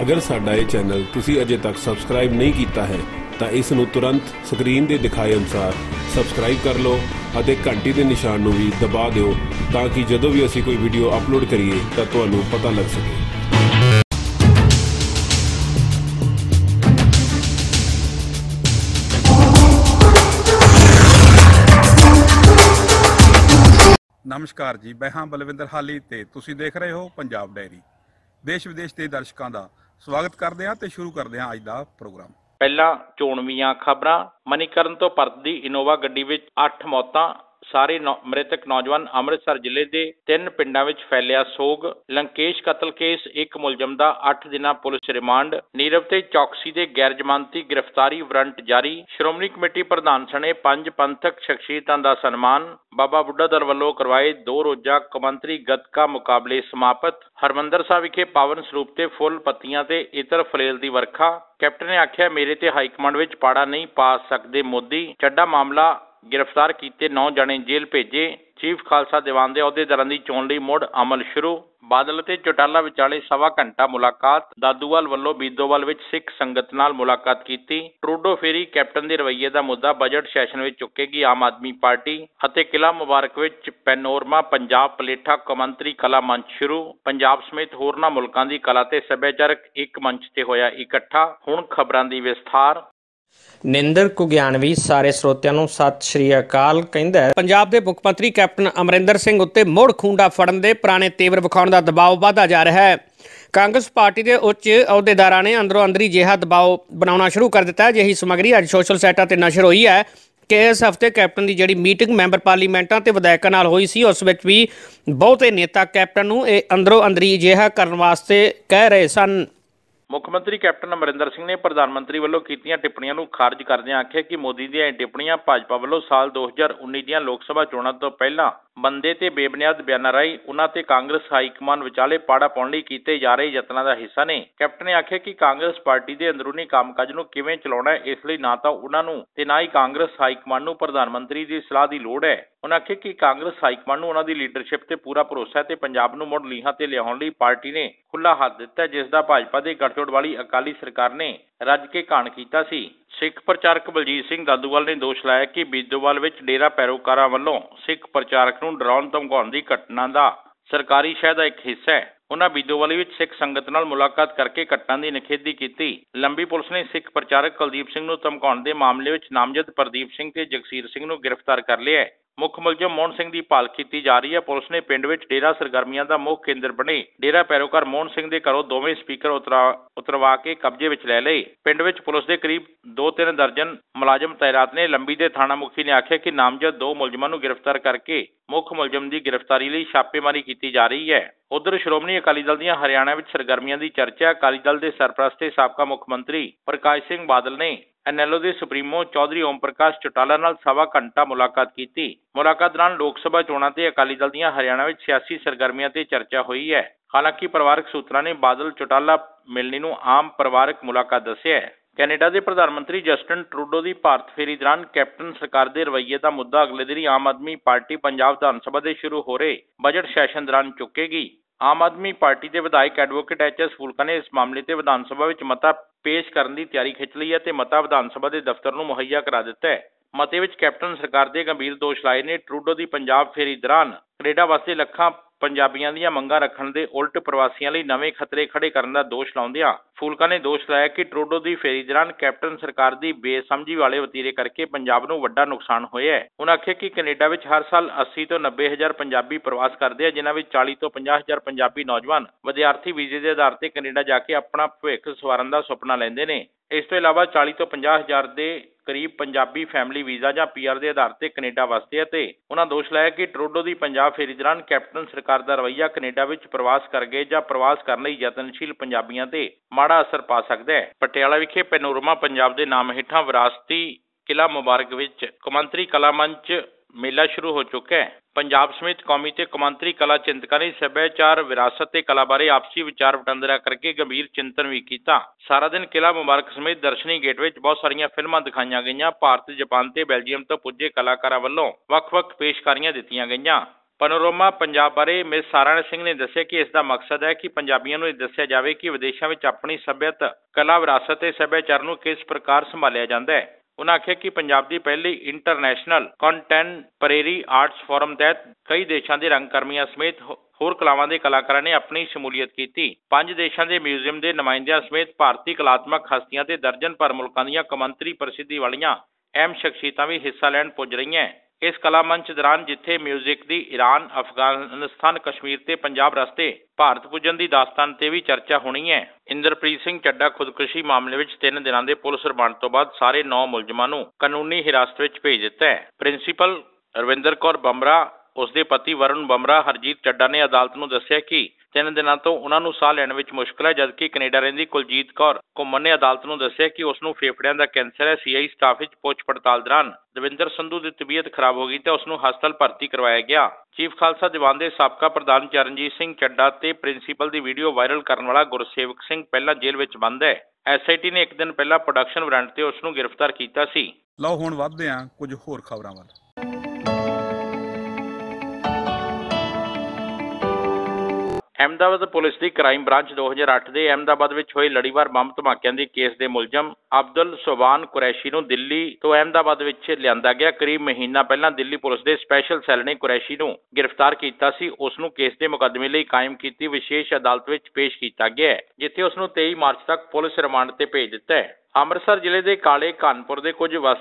ਅਗਰ ਸਾਡਾ ਇਹ ਚੈਨਲ ਤੁਸੀਂ ਅਜੇ ਤੱਕ ਸਬਸਕ੍ਰਾਈਬ ਨਹੀਂ ਕੀਤਾ ਹੈ, ਤਾਂ ਇਸ ਨੂੰ ਤੁਰੰਤ ਸਕਰੀਨ ਦੇ ਦਿਖਾਏ ਅਨੁਸਾਰ ਸਬਸਕ੍ਰਾਈਬ ਕਰ ਲਓ ਅਤੇ ਘੰਟੀ ਦੇ ਨਿਸ਼ਾਨ ਨੂੰ ਵੀ ਦਬਾ ਦਿਓ ਤਾਂ ਕਿ ਜਦੋਂ ਵੀ ਅਸੀਂ ਕੋਈ ਵੀਡੀਓ ਅਪਲੋਡ ਕਰੀਏ, ਤਾਂ ਤੁਹਾਨੂੰ ਪਤਾ ਲੱਗ ਸਕੇ। ਨਮਸਕਾਰ ਜੀ, ਮੈਂ ਹਾਂ ਬਲਵਿੰਦਰ ਹਾਲੀ ਤੇ ਤੁਸੀਂ ਦੇਖ ਰਹੇ ਹੋ ਪੰਜਾਬ ਡਾਇਰੀ ਦੇਸ਼ ਵਿਦੇਸ਼ ਦੇ ਦਰਸ਼ਕਾਂ ਦਾ ਸਵਾਗਤ ਕਰਦੇ ਹਾਂ ਤੇ ਸ਼ੁਰੂ ਕਰਦੇ ਹਾਂ ਅੱਜ ਦਾ ਪ੍ਰੋਗਰਾਮ। ਪਹਿਲਾਂ ਚੋਣਵੀਆਂ ਖਬਰਾਂ। ਮਨੀਕਰਨ ਤੋਂ ਪਰਤ ਦੀ ਇਨੋਵਾ ਗੱਡੀ ਵਿੱਚ 8 ਮੌਤਾਂ ਸਾਰੇ ਮ੍ਰਿਤਕ ਨੌਜਵਾਨ ਅੰਮ੍ਰਿਤਸਰ ਜ਼ਿਲ੍ਹੇ ਦੇ ਤਿੰਨ ਪਿੰਡਾਂ ਵਿੱਚ ਫੈਲਿਆ ਸੋਗ। ਲੰਕੇਸ਼ ਕਤਲ ਕੇਸ ਇੱਕ ਮੁਲਜ਼ਮ ਦਾ 8 ਦਿਨਾਂ ਪੁਲਿਸ ਰਿਮਾਂਡ। ਨੀਰਵ ਤੇ ਚੌਕਸੀ ਦੇ ਗੈਰ ਜ਼ਮਾਨਤੀ ਗ੍ਰਿਫਤਾਰੀ ਵਾਰੰਟ ਜਾਰੀ। ਸ਼੍ਰੋਮਣੀ ਕਮੇਟੀ ਪ੍ਰਧਾਨ ਸਣੇ ਪੰਜ ਪੰਥਕ ਸ਼ਖਸੀਅਤਾਂ ਦਾ ਸਨਮਾਨ। ਬਾਬਾ ਬੁੱਢਾ ਦਲ ਵੱਲੋਂ ਕਰਵਾਏ ਦੋ ਰੋਜ਼ਾ ਕੌਮਾਂਤਰੀ ਗੱਤਕਾ ਮੁਕਾਬਲੇ ਸਮਾਪਤ। ਹਰਮੰਦਰ ਸਾਹਿਬ ਵਿਖੇ ਪਾਵਨ ਸਰੂਪ ਤੇ ਫੁੱਲ ਪੱਤੀਆਂ ਤੇ ਇਤਰ ਫਲੇਲ ਦੀ ਵਰਖਾ। ਕੈਪਟਨ ਨੇ ਆਖਿਆ, ਮੇਰੇ ਤੇ ਹਾਈ ਕਮਾਂਡ ਵਿੱਚ ਪਾੜਾ ਨਹੀਂ ਪਾ ਸਕਦੇ ਮੋਦੀ। ਚੱਡਾ ਮਾਮਲਾ ਗ੍ਰਿਫਤਾਰ ਕੀਤੇ 9 ਜਣੇ ਜੇਲ੍ਹ ਭੇਜੇ। ਚੀਫ ਖਾਲਸਾ ਦੀਵਾਨ ਦੇ ਅਹੁਦੇਦਾਰਾਂ ਦੀ ਚੋਣ ਲਈ ਮੁੜ ਅਮਲ ਸ਼ੁਰੂ। ਬਾਦਲ ਤੇ ਚੋਟਾਲਾ ਵਿਚਾਲੇ ਸਵਾ ਘੰਟਾ ਮੁਲਾਕਾਤ। ਦਾਦੂਵਾਲ ਵੱਲੋਂ ਬੀਦੋਵਾਲ ਵਿੱਚ ਸਿੱਖ ਸੰਗਤ ਨਾਲ ਮੁਲਾਕਾਤ ਕੀਤੀ। ਟਰੂਡੋ ਫੇਰੀ ਕੈਪਟਨ ਦੇ ਰਵਈਏ ਦਾ ਮੁੱਦਾ ਬਜਟ ਸੈਸ਼ਨ ਵਿੱਚ ਚੁੱਕੇਗੀ ਆਮ ਆਦਮੀ ਪਾਰਟੀ ਅਤੇ ਕਿਲਾ ਮੁਬਾਰਕ ਵਿੱਚ ਪੈਨੋਰਮਾ ਪੰਜਾਬ ਪਲੇਠਾ ਕੌਮਾਂਤਰੀ ਕਲਾ ਮੰਚ ਸ਼ੁਰੂ। ਪੰਜਾਬ ਸਮੇਤ ਹੋਰਨਾਂ ਮੁਲਕਾਂ ਦੀ ਕਲਾ ਤੇ ਸੱਭਿਆਚਾਰਕ ਇੱਕ ਮੰਚ ਤੇ ਹੋਇਆ ਇਕੱਠਾ। ਹੁਣ ਖਬਰਾਂ ਦੀ ਵਿਸਥਾਰ। ਨਿੰਦਰ ਕੁਗਿਆਨਵੀ ਸਾਰੇ ਸਰੋਤਿਆਂ ਨੂੰ ਸਤਿ ਸ਼੍ਰੀ ਅਕਾਲ ਕਹਿੰਦਾ ਹੈ, ਪੰਜਾਬ ਦੇ ਮੁੱਖ ਮੰਤਰੀ ਕੈਪਟਨ ਅਮਰਿੰਦਰ ਸਿੰਘ ਉੱਤੇ ਮੋੜ ਖੁੰਡਾ ਫੜਨ ਦੇ ਪੁਰਾਣੇ ਤੇਵਰ ਵਿਖਾਉਣ ਦਾ ਦਬਾਅ ਵਧਦਾ ਜਾ ਰਿਹਾ ਹੈ। ਕਾਂਗਰਸ ਪਾਰਟੀ ਦੇ ਉੱਚ ਅਹੁਦੇਦਾਰਾਂ ਨੇ ਅੰਦਰੋਂ ਅੰਦਰੀ ਜਿਹਾ ਦਬਾਅ ਬਣਾਉਣਾ ਸ਼ੁਰੂ ਕਰ ਦਿੱਤਾ ਹੈ। ਜਿਹੀ ਸਮੱਗਰੀ ਅੱਜ ਸੋਸ਼ਲ ਸਾਈਟਾਂ ਤੇ ਨਸ਼ਰ ਹੋਈ ਹੈ ਕਿ ਇਸ ਹਫ਼ਤੇ ਕੈਪਟਨ ਦੀ ਜਿਹੜੀ ਮੀਟਿੰਗ ਮੈਂਬਰ ਪਾਰਲੀਮੈਂਟਾਂ ਤੇ ਵਿਧਾਇਕਾਂ ਨਾਲ ਹੋਈ ਸੀ ਉਸ ਵਿੱਚ ਵੀ ਬਹੁਤੇ ਨੇਤਾ ਕੈਪਟਨ ਨੂੰ ਇਹ ਅੰਦਰੋਂ ਅੰਦਰੀ ਜਿਹਾ ਕਰਨ ਵਾਸਤੇ ਕਹਿ ਰਹੇ ਸਨ। ਮੁੱਖ ਮੰਤਰੀ ਕੈਪਟਨ ਅਮਰਿੰਦਰ ਸਿੰਘ ਨੇ ਪ੍ਰਧਾਨ ਮੰਤਰੀ ਵੱਲੋਂ ਕੀਤੀਆਂ ਟਿੱਪਣੀਆਂ ਨੂੰ ਖਾਰਜ ਕਰਦਿਆਂ ਆਖਿਆ ਕਿ ਮੋਦੀ ਦੀਆਂ ਇਹ ਟਿੱਪਣੀਆਂ ਭਾਜਪਾ ਵੱਲੋਂ ਸਾਲ 2019 ਦੀਆਂ ਲੋਕ ਸਭਾ ਚੋਣਾਂ ਤੋਂ ਪਹਿਲਾਂ ਬੰਦੇ ਤੇ ਬੇਬੁਨਿਆਦ ਬਿਆਨਾਂ ਰਾਹੀਂ ਉਨ੍ਹਾਂ ਤੇ ਕਾਂਗਰਸ ਹਾਈ ਕਮਾਨ ਵਿਚਾਲੇ ਪਾੜਾ ਪਾਉਣ ਲਈ ਕੀਤੇ ਜਾ ਰਹੇ ਯਤਨਾਂ ਦਾ ਹਿੱਸਾ ਨੇ। ਕੈਪਟਨ ਨੇ ਆਖਿਆ ਕਿ ਕਾਂਗਰਸ ਪਾਰਟੀ ਦੇ ਅੰਦਰੂਨੀ ਕੰਮਕਾਜ ਨੂੰ ਕਿਵੇਂ ਚਲਾਉਣਾ ਹੈ ਇਸ ਲਈ ਨਾ ਤਾਂ ਉਨ੍ਹਾਂ ਨੂੰ ਤੇ ਨਾ ਹੀ ਕਾਂਗਰਸ ਹਾਈ ਕਮਾਨ ਨੂੰ ਪ੍ਰਧਾਨ ਮੰਤਰੀ ਦੀ ਸਲਾਹ ਦੀ ਲੋੜ ਹੈ। ਉਨ੍ਹਾਂ ਆਖਿਆ ਕਿ ਕਾਂਗਰਸ ਹਾਈ ਕਮਾਨ ਨੂੰ ਉਨ੍ਹਾਂ ਦੀ ਲੀਡਰਸ਼ਿਪ ਤੇ ਪੂਰਾ ਭਰੋਸਾ ਹੈ ਤੇ ਪੰਜਾਬ ਨੂੰ ਮੁੜ ਲੀਹਾਂ ਤੇ ਲਿਆਉਣ ਲਈ ਪਾਰਟੀ ਨੇ ਖੁੱਲਾ ਹੱਥ ਦਿੱਤਾ ਹੈ, ਜਿਸ ਦਾ ਭਾਜਪਾ ਦੇ ਗੱਠਜੋੜ ਵਾਲੀ ਅਕਾਲੀ ਸਰਕਾਰ ਨੇ ਰੱਜ ਕੇ ਘਾਣ ਕੀਤਾ ਸੀ। ਸਿੱਖ ਪ੍ਰਚਾਰਕ ਬਲਜੀਤ ਸਿੰਘ ਦਾਦੂਵਾਲ ਨੇ ਦੋਸ਼ ਲਾਇਆ ਕਿ ਬੀਦੋਵਾਲ ਵਿੱਚ ਡੇਰਾ ਪੈਰੋਕਾਰਾਂ ਵੱਲੋਂ ਸਿੱਖ ਪ੍ਰਚਾਰਕ ਨੂੰ ਡਰਾਉਣ ਧਮਕਾਉਣ ਦੀ ਘਟਨਾ ਦਾ ਸਰਕਾਰੀ ਸ਼ਹਿ ਦਾ ਇੱਕ ਹਿੱਸਾ ਹੈ। ਉਹਨਾਂ ਬੀਦੋਵਾਲੀ ਵਿੱਚ ਸਿੱਖ ਸੰਗਤ ਨਾਲ ਮੁਲਾਕਾਤ ਕਰਕੇ ਘਟਨਾ ਦੀ ਨਿਖੇਧੀ ਕੀਤੀ। ਲੰਬੀ ਪੁਲਿਸ ਨੇ ਸਿੱਖ ਪ੍ਰਚਾਰਕ ਕੁਲਦੀਪ ਸਿੰਘ ਨੂੰ ਧਮਕਾਉਣ ਦੇ ਮਾਮਲੇ ਵਿੱਚ ਨਾਮਜ਼ਦ ਪ੍ਰਦੀਪ ਸਿੰਘ ਤੇ ਜਗਸੀਰ ਸਿੰਘ ਨੂੰ ਗ੍ਰਿਫਤਾਰ ਕਰ ਲਿਆ ਹੈ। ਮੁੱਖ ਮੁਲਜ਼ਮ ਮੋਹਨ ਸਿੰਘ ਦੀ ਭਾਲ ਕੀਤੀ ਜਾ ਰਹੀ ਹੈ। ਪੁਲਿਸ ਨੇ ਪਿੰਡ ਵਿੱਚ ਡੇਰਾ ਸਰਗਰਮੀਆਂ ਦਾ ਮੁੱਖ ਕੇਂਦਰ ਬਣੇ। ਡੇਰਾ ਪੈਰੋਕਾਰ ਮੋਹਨ ਸਿੰਘ ਦੇ ਘਰੋਂ ਦੋਵੇਂ ਸਪੀਕਰ ਉਤਰਵਾ ਕੇ ਕਬਜ਼ੇ ਵਿੱਚ ਲੈ ਲਏ। ਪਿੰਡ ਵਿੱਚ ਪੁਲਿਸ ਦੇ ਕਰੀਬ 2-3 ਦਰਜਨ ਮੁਲਾਜ਼ਮ ਤੈਨਾਤ ਨੇ। ਲੰਬੀ ਦੇ ਥਾਣਾ ਮੁਖੀ ਨੇ ਆਖਿਆ ਕਿ ਨਾਮਜ਼ਦ ਦੋ ਮੁਲਜ਼ਮਾਂ ਨੂੰ ਗ੍ਰਿਫਤਾਰ ਕਰਕੇ ਮੁੱਖ ਮੁਲਜ਼ਮ ਦੀ ਗ੍ਰਿਫਤਾਰੀ ਲਈ ਛਾਪੇਮਾਰੀ ਕੀਤੀ ਜਾ ਰਹੀ ਹੈ। ਉਧਰ ਸ਼੍ਰੋਮਣੀ ਅਕਾਲੀ ਦਲ ਦੀਆਂ ਹਰਿਆਣਾ ਵਿੱਚ ਸਰਗਰਮੀਆਂ ਦੀ ਚਰਚਾ, ਅਕਾਲੀ ਦਲ ਦੇ ਸਰਪ੍ਰਸਤ ਤੇ ਸਾਬਕਾ ਮੁੱਖ ਮੰਤਰੀ ਪ੍ਰਕਾਸ਼ ਸਿੰਘ ਬਾਦਲ ਨੇ ਐਨਐਲਓ ਦੇ ਸੁਪਰੀਮੋ ਚੌਧਰੀ ਓਮ ਪ੍ਰਕਾਸ਼ ਚੌਟਾਲਾ ਨਾਲ ਸਵਾ ਘੰਟਾ ਮੁਲਾਕਾਤ ਕੀਤੀ। ਮੁਲਾਕਾਤ ਦੌਰਾਨ ਲੋਕ ਸਭਾ ਚੋਣਾਂ ਤੇ ਅਕਾਲੀ ਦਲ ਦੀਆਂ ਹਰਿਆਣਾ ਵਿੱਚ ਸਿਆਸੀ ਸਰਗਰਮੀਆਂ ਤੇ ਚਰਚਾ ਹੋਈ ਹੈ। ਹਾਲਾਂਕਿ ਪਰਿਵਾਰਕ ਸੂਤਰਾਂ ਨੇ ਬਾਦਲ ਚੌਟਾਲਾ ਮਿਲਣੀ ਨੂੰ ਆਮ ਪਰਿਵਾਰਕ ਮੁਲਾਕਾਤ ਦੱਸਿਆ ਹੈ। ਕੈਨੇਡਾ ਦੇ ਪ੍ਰਧਾਨ ਮੰਤਰੀ ਜਸਟਨ ਟਰੂਡੋ ਦੀ ਭਾਰਤ ਫੇਰੀ ਦੌਰਾਨ ਕੈਪਟਨ ਸਰਕਾਰ ਦੇ ਰਵੱਈਏ ਦਾ ਮੁੱਦਾ ਅਗਲੇ ਦਿਨ ਹੀ ਆਮ ਆਦਮੀ ਪਾਰਟੀ ਪੰਜਾਬ ਵਿਧਾਨ ਸਭਾ ਦੇ ਸ਼ੁਰੂ ਹੋ ਰਹੇ ਬਜਟ ਸੈਸ਼ਨ ਦੌਰਾਨ ਚੁੱਕੇਗੀ। ਆਮ ਆਦਮੀ ਪਾਰਟੀ ਦੇ ਵਿਧਾਇਕ ਐਡਵੋਕੇਟ ਐਚ ਐਸ ਫੂਲਕਾ ਨੇ ਇਸ ਮਾਮਲੇ ਤੇ ਵਿਧਾਨ ਸਭਾ ਵਿੱਚ ਮਤਾ ਪੇਸ਼ ਕਰਨ ਦੀ ਤਿਆਰੀ ਖਿੱਚ ਲਈ ਹੈ ਤੇ ਮਤਾ ਵਿਧਾਨ ਸਭਾ ਦੇ ਦਫ਼ਤਰ ਨੂੰ ਮੁਹੱਈਆ ਕਰਾ ਦਿੱਤਾ ਹੈ। ਮਤੇ ਵਿੱਚ ਕੈਪਟਨ ਸਰਕਾਰ ਦੇ ਗੰਭੀਰ ਦੋਸ਼ ਲਾਏ ਨੇ। ਟਰੂਡੋ ਦੀ ਪੰਜਾਬ ਫੇਰੀ ਦੌਰਾਨ ਕੈਨੇਡਾ ਵਾਸਤੇ ਲੱਖਾਂ ਪੰਜਾਬੀਆਂ ਦੀਆਂ ਮੰਗਾਂ ਰੱਖਣ ਦੇ ਉਲਟ ਪ੍ਰਵਾਸੀਆਂ ਲਈ ਨਵੇਂ ਖਤਰੇ ਖੜੇ ਕਰਨ ਦਾ ਦੋਸ਼ ਲਾਉਂਦਿਆਂ ਫੂਲਕਾ ਨੇ ਦੋਸ਼ ਲਾਇਆ ਕਿ ਟਰੂਡੋ ਦੀ ਫੇਰੀ ਦੌਰਾਨ ਕੈਪਟਨ ਸਰਕਾਰ ਦੀ ਬੇਸਮਝੀ ਵਾਲੇ ਵਤੀਰੇ ਕਰਕੇ ਪੰਜਾਬ ਨੂੰ ਵੱਡਾ ਨੁਕਸਾਨ ਹੋਇਆ ਹੈ। ਉਹਨਾਂ ਆਖਿਆ ਕਿ ਕੈਨੇਡਾ ਵਿੱਚ ਹਰ ਸਾਲ 80 ਤੋਂ 90 ਹਜ਼ਾਰ ਪੰਜਾਬੀ ਪ੍ਰਵਾਸ ਕਰਦੇ ਆ, ਜਿਨ੍ਹਾਂ ਵਿੱਚ 40 ਤੋਂ 50 ਹਜ਼ਾਰ ਪੰਜਾਬੀ ਨੌਜਵਾਨ ਵਿਦਿਆਰਥੀ ਵੀਜ਼ੇ ਦੇ ਆਧਾਰ ਤੇ ਕੈਨੇਡਾ ਜਾ ਕੇ ਆਪਣਾ ਭਵਿੱਖ ਸਵਾਰਨ ਦਾ ਸੁਪਨਾ ਲੈਂਦੇ ਨੇ। ਇਸ ਤੋਂ ਇਲਾਵਾ 40 ਤੋਂ 50 ਹਜ਼ਾਰ ਦੇ ਕਰੀਬ ਪੰਜਾਬੀ ਫੈਮਿਲੀ ਵੀਜ਼ਾ ਜਾਂ ਪੀਆਰ ਦੇ ਆਧਾਰ ਤੇ ਕੈਨੇਡਾ ਵਾਸਤੇ ਅਤੇ ਉਹਨਾਂ ਦੋਸ਼ ਲਾਇਆ ਕਿ ਟਰੂਡੋ ਦੀ ਪੰਜਾਬ ਫੇਰੀ ਦੌਰਾਨ ਕੈਪਟਨ ਸਰਕਾਰ ਦਾ ਰਵੱਈਆ ਕੈਨੇਡਾ ਵਿੱਚ ਪ੍ਰਵਾਸ ਕਰ ਗਏ ਜਾਂ ਪ੍ਰਵਾਸ ਕਰਨ ਲਈ ਯਤਨਸ਼ੀਲ ਪੰਜਾਬੀਆਂ ਤੇ ਮਾੜਾ ਅਸਰ ਪਾ ਸਕਦਾ ਹੈ। ਪਟਿਆਲਾ ਵਿਖੇ ਪੈਨੋਰਮਾ ਪੰਜਾਬ ਦੇ ਨਾਮ ਹੇਠਾਂ ਵਿਰਾਸਤੀ ਕਿਲਾ ਮੁਬਾਰਕ ਵਿੱਚ ਕੌਮਾਂਤਰੀ ਕਲਾ ਮੰਚ ਮੇਲਾ ਸ਼ੁਰੂ ਹੋ ਚੁੱਕਾ ਹੈ। ਪੰਜਾਬ ਸਮੇਤ ਕੌਮੀ ਤੇ ਕੌਮਾਂਤਰੀ ਕਲਾ ਚਿੰਤਕਾਂ ਨੇ ਸੱਭਿਆਚਾਰ, ਵਿਰਾਸਤ ਤੇ ਕਲਾ ਬਾਰੇ ਆਪਸੀ ਵਿਚਾਰ ਵਟਾਂਦਰਾ ਕਰਕੇ ਗੰਭੀਰ ਚਿੰਤਨ ਵੀ ਕੀਤਾ। ਸਾਰਾ ਦਿਨ ਕਿਲਾ ਮੁਬਾਰਕ ਸਮੇਤ ਦਰਸ਼ਨੀ ਗੇਟ ਵਿੱਚ ਬਹੁਤ ਸਾਰੀਆਂ ਫਿਲਮਾਂ ਦਿਖਾਈਆਂ ਗਈਆਂ। ਭਾਰਤ, ਜਾਪਾਨ ਤੇ ਬੈਲਜੀਅਮ ਤੋਂ ਪੁੱਜੇ ਕਲਾਕਾਰਾਂ ਵੱਲੋਂ ਵੱਖ-ਵੱਖ ਪੇਸ਼ਕਾਰੀਆਂ ਦਿੱਤੀਆਂ ਗਈਆਂ। ਪਨੋਰਮਾ ਪੰਜਾਬ ਬਾਰੇ ਮਿਸ ਸਾਰਾਣ ਸਿੰਘ ਨੇ ਦੱਸਿਆ ਕਿ ਇਸ ਦਾ ਮਕਸਦ ਹੈ ਕਿ ਪੰਜਾਬੀਆਂ ਨੂੰ ਇਹ ਦੱਸਿਆ ਜਾਵੇ ਕਿ ਵਿਦੇਸ਼ਾਂ ਵਿੱਚ ਆਪਣੀ ਸੱਭਿਅਤ ਕਲਾ, ਵਿਰਾਸਤ ਤੇ ਸੱਭਿਆਚਾਰ ਨੂੰ ਕਿਸ ਪ੍ਰਕਾਰ ਸੰਭਾਲਿਆ ਜਾਂਦਾ ਹੈ। ਉਨ੍ਹਾਂ ਆਖਿਆ ਕਿ ਪੰਜਾਬ ਦੀ ਪਹਿਲੀ ਇੰਟਰਨੈਸ਼ਨਲ ਕੰਟੈਂਪਰੇਰੀ ਆਰਟਸ ਫੋਰਮ ਤਹਿਤ ਕਈ ਦੇਸ਼ਾਂ ਦੇ ਰੰਗਕਰਮੀਆਂ ਸਮੇਤ ਹੋਰ ਕਲਾਵਾਂ ਦੇ ਕਲਾਕਾਰਾਂ ਨੇ ਆਪਣੀ ਸ਼ਮੂਲੀਅਤ ਕੀਤੀ। ਪੰਜ ਦੇਸ਼ਾਂ ਦੇ ਮਿਊਜ਼ੀਅਮ ਦੇ ਨੁਮਾਇੰਦਿਆਂ ਸਮੇਤ ਭਾਰਤੀ ਕਲਾਤਮਕ ਹਸਤੀਆਂ ਤੇ ਦਰਜਨ ਭਰ ਮੁਲਕਾਂ ਦੀਆਂ ਕਮੰਤਰੀ ਪ੍ਰਸਿੱਧੀ ਵਾਲੀਆਂ ਅਹਿਮ ਸ਼ਖਸੀਅਤਾਂ ਵੀ ਹਿੱਸਾ ਲੈਣ ਪੁੱਜ ਰਹੀਆਂ। ਇਸ ਕਲਾ ਮੰਚ ਦੌਰਾਨ ਜਿੱਥੇ ਮਿਊਜ਼ਿਕ ਦੀ ਈਰਾਨ ਅਫਗਾਨਿਸਤਾਨ, ਕਸ਼ਮੀਰ ਤੇ ਪੰਜਾਬ ਰਸਤੇ ਭਾਰਤ ਪੁੱਜਣ ਦੀ ਦਾਸਤਾਨ ਤੇ ਵੀ ਚਰਚਾ ਹੋਣੀ ਹੈ। ਇੰਦਰਪ੍ਰੀਤ ਸਿੰਘ ਚੱਡਾ ਖੁਦਕੁਸ਼ੀ ਮਾਮਲੇ ਵਿੱਚ 3 ਦਿਨਾਂ ਦੇ ਪੁਲਿਸ ਰਿਮਾਂਡ ਤੋਂ ਬਾਅਦ ਸਾਰੇ 9 ਮੁਲਜ਼ਮਾਂ ਨੂੰ ਕਾਨੂੰਨੀ ਹਿਰਾਸਤ ਵਿੱਚ ਭੇਜ ਦਿੱਤਾ ਹੈ। ਪ੍ਰਿੰਸੀਪਲ ਰਵਿੰਦਰ ਕੌਰ ਬੰਬਰਾ ਉਸ ਦੇ ਪਤੀ ਵਰੁਣ ਬੰਬਰਾ, ਹਰਜੀਤ ਚੱਡਾ ਨੇ ਅਦਾਲਤ ਨੂੰ ਦੱਸਿਆ ਕਿ ਤਿੰਨ ਦਿਨਾਂ ਤੋਂ ਉਹਨਾਂ ਨੂੰ ਸਾਹ ਲੈਣ ਵਿੱਚ ਮੁਸ਼ਕਲ ਹੈ, ਜਦਕਿ ਕੈਨੇਡਾ ਰਹਿੰਦੀ ਕੁਲਜੀਤ ਕੌਰ ਘੁੰਮਣ ਨੇ ਅਦਾਲਤ ਨੂੰ ਦੱਸਿਆ ਕਿ ਉਸ ਨੂੰ ਫੇਫੜਿਆਂ ਦਾ ਕੈਂਸਰ ਹੈ। ਸੀਆਈ ਸਟਾਫ ਵਿੱਚ ਪੁੱਛ ਪੜਤਾਲ ਦੌਰਾਨ ਦਵਿੰਦਰ ਸੰਧੂ ਦੀ ਤਬੀਅਤ ਖਰਾਬ ਹੋ ਗਈ ਤੇ ਉਸ ਨੂੰ ਹਸਪਤਾਲ ਭਰਤੀ ਕਰਵਾਇਆ ਗਿਆ। ਚੀਫ ਖਾਲਸਾ ਦੀਵਾਨ ਦੇ ਸਾਬਕਾ ਪ੍ਰਧਾਨ ਚਰਨਜੀਤ ਸਿੰਘ ਚੱਡਾ ਤੇ ਪ੍ਰਿੰਸੀਪਲ ਦੀ ਵੀਡੀਓ ਵਾਇਰਲ ਕਰਨ ਵਾਲਾ ਗੁਰਸੇਵਕ ਸਿੰਘ ਪਹਿਲਾਂ ਜੇਲ੍ਹ ਵਿੱਚ ਬੰਦ ਹੈ। ਐਸਆਈਟੀ ਨੇ ਇੱਕ ਦਿਨ ਪਹਿਲਾਂ ਪ੍ਰੋਡਕਸ਼ਨ ਵਾਰੰਟ ਤੇ ਉਸ ਨੂੰ ਗ੍ਰਿਫਤਾਰ ਕੀਤਾ ਸੀ। ਲਓ ਹੁਣ ਵੱਧਦੇ ਹਾਂ ਕੁਝ ਹੋਰ ਖਬਰਾਂ ਵੱਲ। ਅਹਿਮਦਾਬਾਦ ਪੁਲਿਸ ਦੀ ਕ੍ਰਾਈਮ ਬ੍ਰਾਂਚ 2008 ਦੇ ਅਹਿਮਦਾਬਾਦ ਵਿੱਚ ਹੋਏ ਲੜੀਵਾਰ ਬੰਬ ਧਮਾਕਿਆਂ ਦੇ ਕੇਸ ਦੇ ਮੁਲਜ਼ਮ ਅਬਦੁਲ ਸੁਬਾਨ ਕੁਰੈਸ਼ੀ ਨੂੰ ਦਿੱਲੀ ਤੋਂ ਅਹਿਮਦਾਬਾਦ ਵਿੱਚ ਲਿਆਂਦਾ ਗਿਆ। ਕਰੀਬ ਮਹੀਨਾ ਪਹਿਲਾਂ ਦਿੱਲੀ ਪੁਲਿਸ ਦੇ ਸਪੈਸ਼ਲ ਸੈੱਲ ਨੇ ਕੁਰੈਸ਼ੀ ਨੂੰ ਗ੍ਰਿਫਤਾਰ ਕੀਤਾ ਸੀ। ਉਸ ਨੂੰ ਕੇਸ ਦੇ ਮੁਕੱਦਮੇ ਲਈ ਕਾਇਮ ਕੀਤੀ ਵਿਸ਼ੇਸ਼ ਅਦਾਲਤ ਵਿੱਚ ਪੇਸ਼ ਕੀਤਾ ਗਿਆ ਹੈ, ਜਿੱਥੇ ਉਸ ਨੂੰ 23 ਮਾਰਚ ਤੱਕ ਪੁਲਿਸ ਰਿਮਾਂਡ ਤੇ ਭੇਜ ਦਿੱਤਾ ਹੈ। ਅੰਮ੍ਰਿਤਸਰ ਜ਼ਿਲ੍ਹੇ ਦੇ ਕਾਲੇ ਕਾਨਪੁਰ ਦੇ ਕੁਝ ਵਸ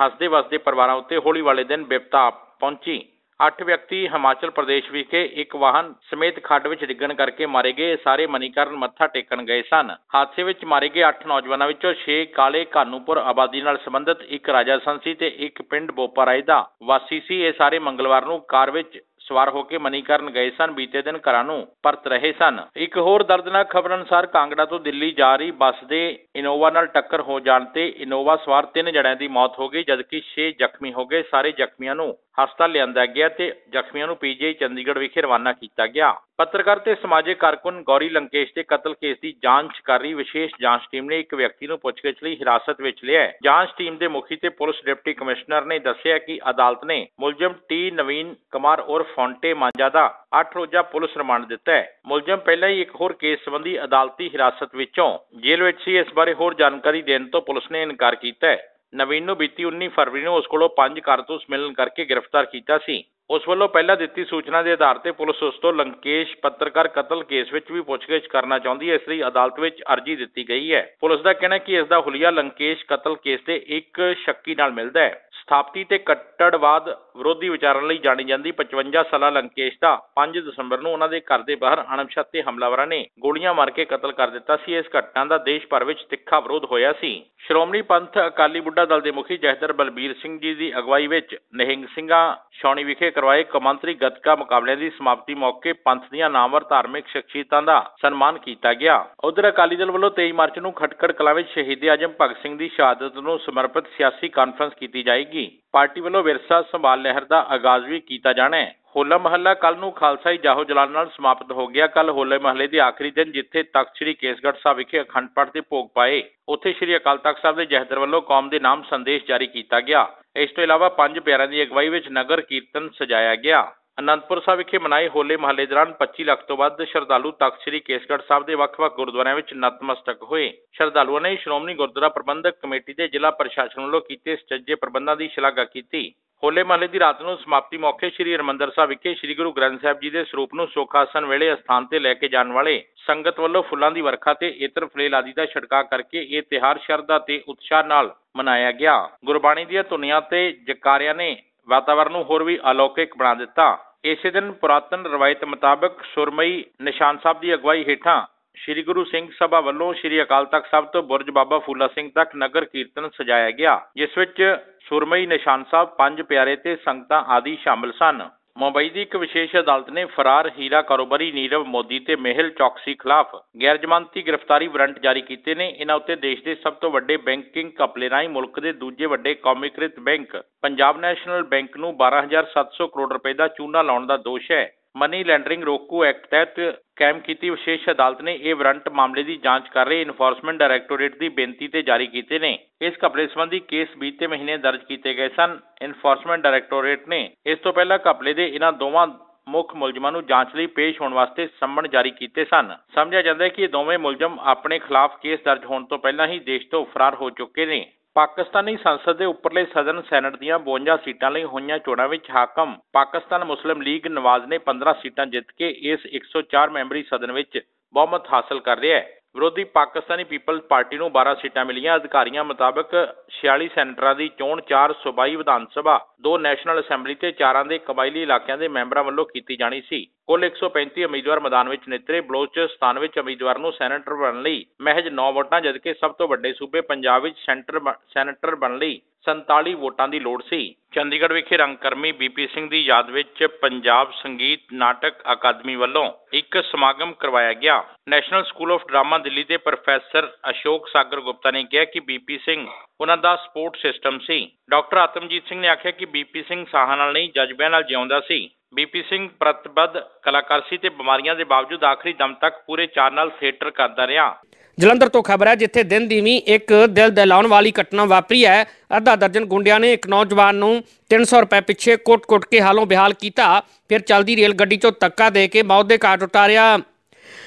ਹੱਸਦੇ ਵਸਦੇ ਪਰਿਵਾਰਾਂ ਉੱਤੇ ਹੋਲੀ ਵਾਲੇ ਦਿਨ ਬਿਪਤਾ ਪਹੁੰਚੀ। ਅੱਠ ਵਿਅਕਤੀ ਹਿਮਾਚਲ ਪ੍ਰਦੇਸ਼ ਵਿਖੇ ਇੱਕ ਵਾਹਨ ਸਮੇਤ ਖੱਡ ਵਿੱਚ ਡਿੱਗਣ ਕਰਕੇ ਮਾਰੇ ਗਏ, ਸਾਰੇ ਮਨੀਕਰਨ ਮੱਥਾ ਟੇਕਣ ਗਏ ਸਨ। ਹਾਦਸੇ ਵਿੱਚ ਮਾਰੇ ਗਏ 8 ਨੌਜਵਾਨਾਂ ਵਿੱਚੋਂ 6 ਕਾਲੇ ਕਾਨੂੰਪੁਰ ਆਬਾਦੀ ਨਾਲ ਸੰਬੰਧਿਤ, ਇੱਕ ਰਾਜਾਸਨ ਸੀ ਤੇ ਇੱਕ ਪਿੰਡ ਬੋਪਾਰਾਏ ਦਾ ਵਾਸੀ ਸੀ। ਇਹ ਸਾਰੇ ਮੰਗਲਵਾਰ ਨੂੰ ਕਾਰ ਵਿੱਚ ਸਵਾਰ ਹੋ ਕੇ ਮਨੀਕਰਨ ਗਏ ਸਨ, ਬੀਤੇ ਦਿਨ ਘਰਾਂ ਨੂੰ ਪਰਤ ਰਹੇ ਸਨ। ਇੱਕ ਹੋਰ ਦਰਦਨਾਕ ਖਬਰ ਅਨੁਸਾਰ ਕਾਂਗੜਾ ਤੋਂ ਦਿੱਲੀ ਜਾ ਰਹੀ ਬੱਸ ਦੇ ਇਨੋਵਾ ਨਾਲ ਟੱਕਰ ਹੋ ਜਾਣ ਤੇ ਇਨੋਵਾ ਸਵਾਰ ਤਿੰਨ ਜਣਿਆਂ ਦੀ ਮੌਤ ਹੋ ਗਈ, ਜਦਕਿ 6 ਜ਼ਖਮੀ ਹੋ ਗਏ। ਸਾਰੇ ਜ਼ਖਮੀਆਂ ਨੂੰ ਹਸਪਤਾਲ ਲਿਆਂਦਾ ਗਿਆ ਤੇ ਜ਼ਖਮੀਆਂ ਨੂੰ ਪੀਜੀਆਈ ਚੰਡੀਗੜ੍ਹ ਵਿਖੇ ਰਵਾਨਾ ਕੀਤਾ ਗਿਆ। ਪੱਤਰਕਾਰ ਤੇ ਸਮਾਜਿਕ ਕਾਰਕੁਨ ਗੌਰੀ ਲੰਕੇਸ਼ ਦੇ ਕਤਲ ਕੇਸ ਦੀ ਜਾਂਚ ਕਰ ਰਹੀ ਵਿਸ਼ੇਸ਼ ਜਾਂਚ ਟੀਮ ਨੇ ਇੱਕ ਵਿਅਕਤੀ ਨੂੰ ਪੁੱਛਗਿੱਛ ਲਈ ਹਿਰਾਸਤ ਵਿੱਚ ਲਿਆ ਹੈ। ਜਾਂਚ ਟੀਮ ਦੇ ਮੁਖੀ ਤੇ ਪੁਲਿਸ ਡਿਪਟੀ ਕਮਿਸ਼ਨਰ ਨੇ ਦੱਸਿਆ ਕਿ ਅਦਾਲਤ ਨੇ ਮੁਲਜ਼ਮ ਟੀ ਨਵੀਨ ਕੁਮਾਰ ਉਰਫ ਫੌਂਟੇ ਮਾਂਜਾ ਦਾ 8 ਰੋਜ਼ਾ ਪੁਲਿਸ ਰਿਮਾਂਡ ਦਿੱਤਾ ਹੈ। ਮੁਲਜ਼ਮ ਪਹਿਲਾਂ ਹੀ ਇੱਕ ਹੋਰ ਕੇਸ ਸੰਬੰਧੀ ਅਦਾਲਤੀ ਹਿਰਾਸਤ ਵਿੱਚੋਂ ਜੇਲ੍ਹ ਵਿੱਚ ਸੀ। ਇਸ ਬਾਰੇ ਹੋਰ ਜਾਣਕਾਰੀ ਦੇਣ ਤੋਂ ਪੁਲਿਸ ਨੇ ਇਨਕਾਰ ਕੀਤਾ ਹੈ। ਨਵੀਨ ਨੂੰ ਬੀਤੀ 19 ਫਰਵਰੀ ਨੂੰ ਉਸ ਕੋਲੋਂ ਪੰਜ ਕਾਰਤੂਸ ਮਿਲਣ ਕਰਕੇ ਗ੍ਰਿਫਤਾਰ ਕੀਤਾ ਸੀ। ਉਸ ਵੱਲੋਂ ਪਹਿਲਾਂ ਦਿੱਤੀ ਸੂਚਨਾ ਦੇ ਆਧਾਰ ਤੇ ਪੁਲਿਸ ਉਸ ਤੋਂ ਲੰਕੇਸ਼ ਪੱਤਰਕਾਰ ਕਤਲ ਕੇਸ ਵਿੱਚ ਵੀ ਪੁੱਛਗਿੱਛ ਕਰਨਾ ਚਾਹੁੰਦੀ ਹੈ। ਇਸ ਲਈ ਅਦਾਲਤ ਵਿੱਚ ਅਰਜ਼ੀ ਦਿੱਤੀ ਗਈ ਹੈ। ਪੁਲਿਸ ਦਾ ਕਹਿਣਾ ਹੈ ਕਿ ਇਸ ਦਾ ਹੁਲੀਆ ਲੰਕੇਸ਼ ਕਤਲ ਕੇਸ ਦੇ ਇੱਕ ਸ਼ੱਕੀ ਨਾਲ ਮਿਲਦਾ ਹੈ। ਸਥਾਪਤੀ ਤੇ ਕੱਟੜਵਾਦ ਵਿਰੋਧੀ ਵਿਚਾਰਾਂ ਲਈ ਜਾਣੀ ਜਾਂਦੀ 55 ਸਾਲਾ ਲੰਕੇਸ਼ ਦਾ 5 ਦਸੰਬਰ ਨੂੰ ਉਹਨਾਂ ਦੇ ਘਰ ਦੇ ਬਾਹਰ ਅਣਪਛਾਤੇ ਹਮਲਾਵਰਾਂ ਨੇ ਗੋਲੀਆਂ ਮਾਰ ਕੇ ਕਤਲ ਕਰ ਦਿੱਤਾ ਸੀ। ਇਸ ਘਟਨਾ ਦਾ ਦੇਸ਼ ਭਰ ਵਿੱਚ ਤਿੱਖਾ ਵਿਰੋਧ ਹੋਇਆ ਸੀ। ਸ਼੍ਰੋਮਣੀ ਪੰਥ ਅਕਾਲੀ ਬੁੱਢਾ ਦਲ ਦੇ ਮੁਖੀ ਜਹਦਰ ਬਲਬੀਰ ਸਿੰਘ ਜੀ ਦੀ ਅਗਵਾਈ ਵਿੱਚ ਨਿਹੰਗ ਸਿੰਘਾਂ ਛਾਉਣੀ ਵਿਖੇ ਕਰਵਾਏ ਕੌਮਾਂਤਰੀ ਗੱਤਕਾ ਮੁਕਾਬਲਿਆਂ ਦੀ ਸਮਾਪਤੀ ਮੌਕੇ ਪੰਥ ਦੀਆਂ ਨਾਮਵਰ ਧਾਰਮਿਕ ਸ਼ਖਸੀਅਤਾਂ ਦਾ ਸਨਮਾਨ ਕੀਤਾ ਗਿਆ। ਉਧਰ ਅਕਾਲੀ ਦਲ ਵੱਲੋਂ 23 ਮਾਰਚ ਨੂੰ ਖਟਕੜ ਕਲਾਂ ਵਿੱਚ ਸ਼ਹੀਦ ਆਜਮ ਭਗਤ ਸਿੰਘ ਦੀ ਸ਼ਹਾਦਤ ਨੂੰ ਸਮਰਪਿਤ ਸਿਆਸੀ ਕਾਨਫਰੰਸ ਕੀਤੀ ਜਾਏਗੀ। ਪਾਰਟੀ ਵੱਲੋਂ ਵਿਰਸਾ ਸੰਭਾਲ ਲਹਿਰ ਦਾ ਆਗਾਜ਼ ਵੀ ਕੀਤਾ ਜਾਣਾ ਹੈ। ਹੋਲਾ ਮਹੱਲਾ ਕੱਲ ਨੂੰ ਖਾਲਸਾਈ ਜਾਹੋ ਜਲਾਲ ਨਾਲ ਸਮਾਪਤ ਹੋ ਗਿਆ। ਕੱਲ ਹੋਲੇ ਮਹੱਲੇ ਦੇ ਆਖਰੀ ਦਿਨ ਜਿੱਥੇ ਤਖਤ ਸ੍ਰੀ ਕੇਸਗੜ੍ਹ ਸਾਹਿਬ ਵਿਖੇ ਅਖੰਡ ਪਾਠ ਦੇ ਭੋਗ ਪਾਏ, ਉੱਥੇ ਸ੍ਰੀ ਅਕਾਲ ਤਖਤ ਸਾਹਿਬ ਦੇ ਜਹਦਰ ਵੱਲੋਂ ਕੌਮ ਦੇ ਨਾਮ ਸੰਦੇਸ਼ ਜਾਰੀ ਕੀਤਾ ਗਿਆ। ਇਸ ਤੋਂ ਇਲਾਵਾ ਪੰਜ ਪਿਆਰਿਆਂ ਦੀ ਅਗਵਾਈ ਵਿੱਚ ਨਗਰ ਕੀਰਤਨ ਸਜਾਇਆ ਗਿਆ। ਅਨੰਦਪੁਰ ਸਾਹਿਬ ਵਿਖੇ ਮਨਾਏ ਹੋਲੇ ਮਹੱਲੇ ਦੌਰਾਨ 25 ਲੱਖ ਤੋਂ ਵੱਧ ਸ਼ਰਧਾਲੂ ਤਖਤ ਸ੍ਰੀ ਕੇਸਗੜ੍ਹ ਸਾਹਿਬ ਦੇ ਵੱਖ-ਵੱਖ ਗੁਰਦੁਆਰਿਆਂ ਵਿੱਚ ਨਤਮਸਤਕ ਹੋਏ। ਸ਼ਰਧਾਲੂਆਂ ਨੇ ਸ਼੍ਰੋਮਣੀ ਗੁਰਦੁਆਰਾ ਪ੍ਰਬੰਧਕ ਕਮੇਟੀ ਦੇ ਜ਼ਿਲ੍ਹਾ ਪ੍ਰਸ਼ਾਸਨ ਵੱਲੋਂ ਕੀਤੇ ਸੁਚੱਜੇ ਪ੍ਰਬੰਧਾਂ ਦੀ ਸ਼ਲਾਘਾ ਕੀਤੀ। ਹੋਲੇ ਮਹੱਲੇ ਦੀ ਰਾਤ ਨੂੰ ਸਮਾਪਤੀ ਮੌਕੇ ਸ੍ਰੀ ਹਰਿਮੰਦਰ ਸਾਹਿਬ ਵਿਖੇ ਸ੍ਰੀ ਗੁਰੂ ਗ੍ਰੰਥ ਸਾਹਿਬ ਜੀ ਦੇ ਸਰੂਪ ਨੂੰ ਸੁਖਾਸਨ ਵੇਲੇ ਅਸਥਾਨ ਤੇ ਲੈ ਕੇ ਜਾਣ ਵਾਲੇ ਸੰਗਤ ਵੱਲੋਂ ਫੁੱਲਾਂ ਦੀ ਵਰਖਾ ਤੇ ਇਤਰ ਫਲੇਲ ਆਦਿ ਦਾ ਛਿੜਕਾਅ ਕਰਕੇ ਇਹ ਤਿਹਾਰ ਸ਼ਰਧਾ ਤੇ ਉਤਸ਼ਾਹ ਨਾਲ ਮਨਾਇਆ ਗਿਆ। ਗੁਰਬਾਣੀ ਦੀਆਂ ਧੁਨੀਆਂ ਤੇ ਜਕਾਰਿਆਂ ਨੇ ਵਾਤਾਵਰਣ ਨੂੰ ਹੋਰ ਵੀ ਅਲੌਕਿਕ ਬਣਾ ਦਿੱਤਾ। ਇਸੇ ਦਿਨ ਪੁਰਾਤਨ ਰਵਾਇਤ ਮੁਤਾਬਕ ਸੁਰਮਈ ਨਿਸ਼ਾਨ ਸਾਹਿਬ ਦੀ ਅਗਵਾਈ ਹੇਠਾਂ ਸ੍ਰੀ ਗੁਰੂ ਸਿੰਘ ਸਭਾ ਵੱਲੋਂ ਸ੍ਰੀ ਅਕਾਲ ਤਖਤ ਸਾਹਿਬ ਤੋਂ ਬੁਰਜ ਬਾਬਾ ਫੂਲਾ ਸਿੰਘ ਤੱਕ ਨਗਰ ਕੀਰਤਨ ਸਜਾਇਆ ਗਿਆ, ਜਿਸ ਵਿੱਚ ਸੁਰਮਈ ਨਿਸ਼ਾਨ ਸਾਹਿਬ ਪੰਜ ਪਿਆਰੇ ਤੇ ਸੰਗਤਾਂ ਆਦਿ ਸ਼ਾਮਲ ਸਨ। ਮੁੰਬਈ ਦੀ ਇੱਕ ਵਿਸ਼ੇਸ਼ ਅਦਾਲਤ ਨੇ ਫਰਾਰ ਹੀਰਾ ਕਾਰੋਬਾਰੀ ਨੀਰਵ ਮੋਦੀ ਤੇ ਮੇਹਲ ਚੌਕਸੀ ਖਿਲਾਫ ਗੈਰ ਜ਼ਮਾਨਤੀ ਗ੍ਰਿਫਤਾਰੀ ਵਾਰੰਟ ਜਾਰੀ ਕੀਤੇ ਨੇ। ਇਹਨਾਂ ਉੱਤੇ ਦੇਸ਼ ਦੇ ਸਭ ਤੋਂ ਵੱਡੇ ਬੈਂਕਿੰਗ ਘਪਲੇ ਰਾਹੀਂ ਮੁਲਕ ਦੇ ਦੂਜੇ ਵੱਡੇ ਕੌਮੀਕ੍ਰਿਤ ਬੈਂਕ, ਪੰਜਾਬ ਨੈਸ਼ਨਲ ਬੈਂਕ ਨੂੰ 12700 ਕਰੋੜ ਰੁਪਏ ਦਾ ਚੂਨਾ ਲਾਉਣ ਦਾ ਦੋਸ਼ ਹੈ। ਮਨੀ ਲੈਂਡਰਿੰਗ ਰੋਕੂ ਐਕਟ ਤਹਿਤ ਕਾਇਮ ਕੀਤੀ ਵਿਸ਼ੇਸ਼ ਅਦਾਲਤ ਨੇ ਇਹ ਵਾਰੰਟ ਮਾਮਲੇ ਦੀ ਜਾਂਚ ਕਰ ਰਹੇ ਇਨਫੋਰਸਮੈਂਟ ਡਾਇਰੈਕਟੋਰੇਟ ਦੀ ਬੇਨਤੀ ਤੇ ਜਾਰੀ ਕੀਤੇ ਨੇ। ਇਸ ਘਪਲੇ ਸੰਬੰਧੀ ਕੇਸ ਬੀਤੇ ਮਹੀਨੇ ਦਰਜ ਕੀਤੇ ਗਏ ਸਨ। ਇਨਫੋਰਸਮੈਂਟ ਡਾਇਰੈਕਟੋਰੇਟ ਨੇ ਇਸ ਤੋਂ ਪਹਿਲਾਂ ਘਪਲੇ ਦੇ ਇਹਨਾਂ ਦੋਵਾਂ ਮੁੱਖ ਮੁਲਜ਼ਮਾਂ ਨੂੰ ਜਾਂਚ ਲਈ ਪੇਸ਼ ਹੋਣ ਵਾਸਤੇ ਸੰਮਣ ਜਾਰੀ ਕੀਤੇ ਸਨ। ਸਮਝਿਆ ਜਾਂਦਾ ਹੈ ਕਿ ਇਹ ਦੋਵੇਂ ਮੁਲਜ਼ਮ ਆਪਣੇ ਖਿਲਾਫ ਕੇਸ ਦਰਜ ਹੋਣ ਤੋਂ ਪਹਿਲਾਂ ਹੀ ਦੇਸ਼ ਤੋਂ ਫਰਾਰ ਹੋ ਚੁੱਕੇ ਨੇ। ਪਾਕਿਸਤਾਨੀ ਸੰਸਦ ਦੇ ਉੱਪਰਲੇ ਸਦਨ ਸੈਨੇਟ ਦੀਆਂ 52 ਸੀਟਾਂ ਲਈ ਹੋਈਆਂ ਚੋਣਾਂ ਵਿੱਚ ਹਾਕਮ ਪਾਕਿਸਤਾਨ ਮੁਸਲਿਮ ਲੀਗ ਨਵਾਜ਼ ਨੇ 15 ਸੀਟਾਂ ਜਿੱਤ ਕੇ ਇਸ 104 ਮੈਂਬਰੀ ਸਦਨ ਵਿੱਚ ਬਹੁਮਤ ਹਾਸਲ ਕਰ ਲਿਆ ਹੈ। ਵਿਰੋਧੀ ਪਾਕਿਸਤਾਨੀ ਪੀਪਲਜ਼ ਪਾਰਟੀ ਨੂੰ 12 ਸੀਟਾਂ ਮਿਲੀਆਂ। ਅਧਿਕਾਰੀਆਂ ਮੁਤਾਬਕ 46 ਸੈਨੇਟਰਾਂ ਦੀ ਚੋਣ 4 ਸੂਬਾਈ ਵਿਧਾਨ ਸਭਾ, ਦੋ ਨੈਸ਼ਨਲ ਅਸੈਂਬਲੀ ਤੇ ਚਾਰਾਂ ਦੇ ਕਬਾਇਲੀ ਇਲਾਕਿਆਂ ਦੇ ਮੈਂਬਰਾਂ ਵੱਲੋਂ ਕੀਤੀ ਜਾਣੀ ਸੀ। ਕੁੱਲ 135 ਉਮੀਦਵਾਰ ਮੈਦਾਨ ਵਿੱਚ ਨਿਤਰੇ ਬਲੋਚਿਸਤਾਨ ਵਿੱਚ ਉਮੀਦਵਾਰ ਨੂੰ ਸੈਨੇਟਰ ਬਣਨ ਲਈ ਮਹਿਜ 9 ਵੋਟਾਂ, ਜਦਕਿ ਸਭ ਤੋਂ ਵੱਡੇ ਸੂਬੇ ਪੰਜਾਬ ਵਿੱਚ ਸੈਂਟਰ ਬ- ਸੈਨੇਟਰ ਬਣਨ ਲਈ 47 ਵੋਟਾਂ ਦੀ ਲੋੜ ਸੀ। ਚੰਡੀਗੜ੍ਹ ਵਿਖੇ ਰੰਗਕਰਮੀ ਬੀਪੀ ਸਿੰਘ ਦੀ ਯਾਦ ਵਿੱਚ ਪੰਜਾਬ ਸੰਗੀਤ ਨਾਟਕ ਅਕਾਦਮੀ ਵੱਲੋਂ ਇੱਕ ਸਮਾਗਮ ਕਰਵਾਇਆ ਗਿਆ। National school of drama Delhi ਦੇ ਪ੍ਰੋਫੈਸਰ ਅਸ਼ੋਕ ਸਾਗਰ ਗੁਪਤਾ ਨੇ ਕਿਹਾ ਕਿ ਬੀਪੀ ਸਿੰਘ ਉਹਨਾਂ ਦਾ ਸਪੋਰਟ ਸਿਸਟਮ ਸੀ। ਡਾਕਟਰ ਆਤਮਜੀਤ ਸਿੰਘ ਨੇ ਆਖਿਆ ਕਿ ਬੀਪੀ ਸਿੰਘ ਸਾਹਾਂ ਨਾਲ ਨਹੀਂ, ਜਜ਼ਬਿਆਂ ਨਾਲ ਜਿਉਂਦਾ ਸੀ। ਬੀਪੀ ਸਿੰਘ ਪ੍ਰਤਿਬੱਧ ਕਲਾਕਾਰ ਸੀ ਤੇ ਬਿਮਾਰੀਆਂ ਦੇ ਬਾਵਜੂਦ ਆਖਰੀ ਦਮ ਤੱਕ ਪੂਰੇ ਚਾਰ ਨਾਲ ਥੀਏਟਰ ਕਰਦਾ ਰਿਹਾ। ਜਲੰਧਰ ਤੋਂ ਖਬਰ ਹੈ, ਜਿੱਥੇ ਦਿਨ ਦੀ ਇੱਕ ਦਿਲ ਦਹਿਲਾਉਣ ਵਾਲੀ ਘਟਨਾ ਵਾਪਰੀ ਹੈ। ਅੱਧਾ ਦਰਜਨ ਗੁੰਡਿਆਂ ਨੇ ਇੱਕ ਨੌਜਵਾਨ ਨੂੰ 300 ਰੁਪਏ ਪਿੱਛੇ ਕੁੱਟ-ਕੁੱਟ ਕੇ ਹਾਲੋਂ ਬਿਹਾਲ ਕੀਤਾ, ਫਿਰ ਚਲਦੀ ਰੇਲ ਗੱਡੀ 'ਚੋਂ ਧੱਕਾ ਦੇ ਕੇ ਮੌਤ ਦੇ ਘਾਟ ਉਤਾਰਿਆ।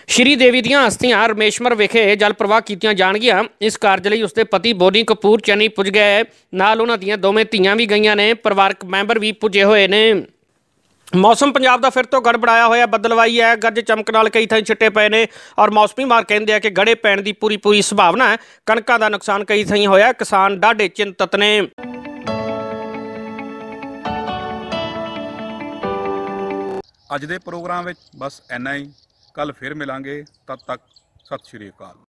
ਸ਼੍ਰੀ ਦੇਵੀ ਦੀਆਂ ਹਸਤੀਆਂ ਰਮੇਸ਼ਵਰ ਵਿਖੇ ਜਲ ਪ੍ਰਵਾਹ ਕੀਤੀਆਂ ਜਾਣਗੀਆਂ। ਇਸ ਕਾਰਜ ਲਈ ਉਸਦੇ ਪਤੀ ਬੋਨੀ ਕਪੂਰ ਚੰਨੀ ਪੁੱਜ ਗਏ। ਨਾਲ ਉਹਨਾਂ ਦੀਆਂ ਦੋਵੇਂ ਧੀਆਂ ਵੀ ਗਈਆਂ ਨੇ। ਪਰਿਵਾਰਕ ਮੈਂਬਰ ਵੀ ਪੁੱਜੇ ਹੋਏ ਨੇ। ਮੌਸਮ ਪੰਜਾਬ ਦਾ ਫਿਰ ਤੋਂ ਗੜਬੜਾਇਆ ਹੋਇਆ, ਬੱਦਲਵਾਈ ਹੈ ਗੱਜ ਚਮਕ ਨਾਲ ਕਈ ਥਾਈਂ ਛਿੱਟੇ ਪਏ ਨੇ ਔਰ ਮੌਸਮੀ ਮਾਰ ਕਹਿੰਦੇ ਆ ਕਿ ਗੜੇ ਪੈਣ ਦੀ ਪੂਰੀ ਪੂਰੀ ਸੰਭਾਵਨਾ ਹੈ। ਕਣਕਾਂ ਦਾ ਨੁਕਸਾਨ ਕਈ ਥਾਈਂ ਹੋਇਆ, ਕਿਸਾਨ ਡਾਢੇ ਚਿੰਤਤ ਨੇ। ਅੱਜ ਦੇ ਪ੍ਰੋਗਰਾਮ ਵਿੱਚ ਬਸ ਇੰਨਾ ਹੀ। ਕੱਲ ਫਿਰ ਮਿਲਾਂਗੇ, ਤਦ ਤੱਕ ਸਤਿ ਸ਼੍ਰੀ ਅਕਾਲ।